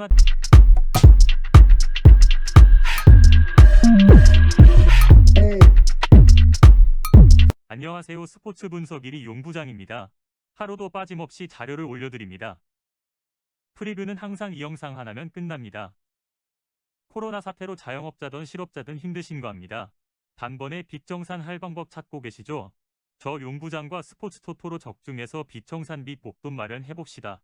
하나 안녕하세요. 스포츠 분석 1위 용부장입니다. 하루도 빠짐없이 자료를 올려드립니다. 프리뷰는 항상 이 영상 하나면 끝납니다. 코로나 사태로 자영업자든 실업자든 힘드신 거 압니다. 단번에 빚정산 할 방법 찾고 계시죠? 저 용부장과 스포츠 토토로 적중해서 빚정산 빚 목돈 마련해봅시다.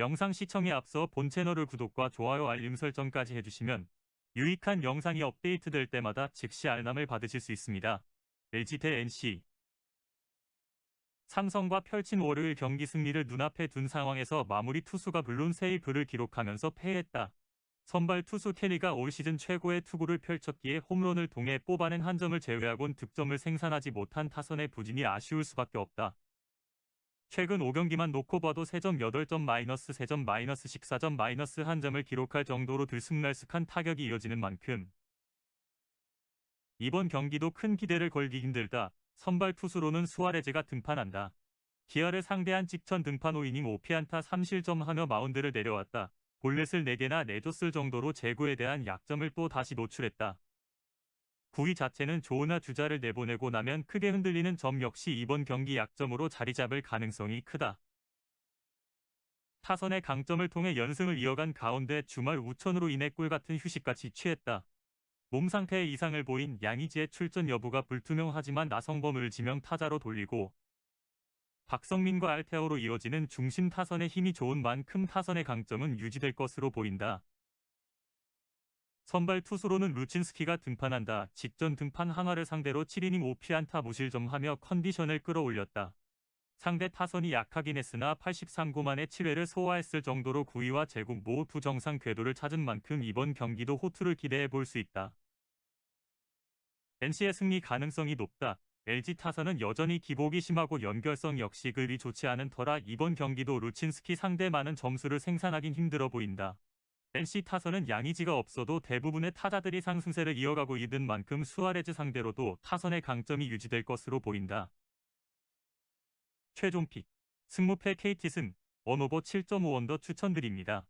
영상 시청에 앞서 본 채널을 구독과 좋아요 알림 설정까지 해주시면 유익한 영상이 업데이트될 때마다 즉시 알람을 받으실 수 있습니다. LG 대 NC 삼성과 펼친 월요일 경기 승리를 눈앞에 둔 상황에서 마무리 투수가 물론 세이브를 기록하면서 패했다. 선발 투수 캐리가 올 시즌 최고의 투구를 펼쳤기에 홈런을 통해 뽑아낸 한 점을 제외하곤 득점을 생산하지 못한 타선의 부진이 아쉬울 수밖에 없다. 최근 5경기만 놓고 봐도 3점 8점 마이너스 3점 마이너스 14점 마이너스 1점을 기록할 정도로 들쑥날쑥한 타격이 이어지는 만큼 이번 경기도 큰 기대를 걸기 힘들다. 선발 투수로는 수아레즈가 등판한다. 기아를 상대한 직전 등판 5이닝 5피안타 3실점 하며 마운드를 내려왔다. 볼넷을 4개나 내줬을 정도로 제구에 대한 약점을 또 다시 노출했다. 구위 자체는 좋으나 주자를 내보내고 나면 크게 흔들리는 점 역시 이번 경기 약점으로 자리 잡을 가능성이 크다. 타선의 강점을 통해 연승을 이어간 가운데 주말 우천으로 인해 꿀같은 휴식같이 취했다. 몸 상태에 이상을 보인 양의지의 출전 여부가 불투명하지만 나성범을 지명 타자로 돌리고 박성민과 알테오로 이어지는 중심 타선의 힘이 좋은 만큼 타선의 강점은 유지될 것으로 보인다. 선발 투수로는 루친스키가 등판한다. 직전 등판 한화를 상대로 7이닝 5피안타 무실점하며 컨디션을 끌어올렸다. 상대 타선이 약하긴 했으나 83구 만에 7회를 소화했을 정도로 구위와 제국 모두 정상 궤도를 찾은 만큼 이번 경기도 호투를 기대해 볼 수 있다. NC의 승리 가능성이 높다. LG 타선은 여전히 기복이 심하고 연결성 역시 그리 좋지 않은 터라 이번 경기도 루친스키 상대 많은 점수를 생산하긴 힘들어 보인다. NC 타선은 양의지가 없어도 대부분의 타자들이 상승세를 이어가고 있는 만큼 수아레즈 상대로도 타선의 강점이 유지될 것으로 보인다. 최종 픽 승무패 KT 승 원오버 7.5원더 추천드립니다.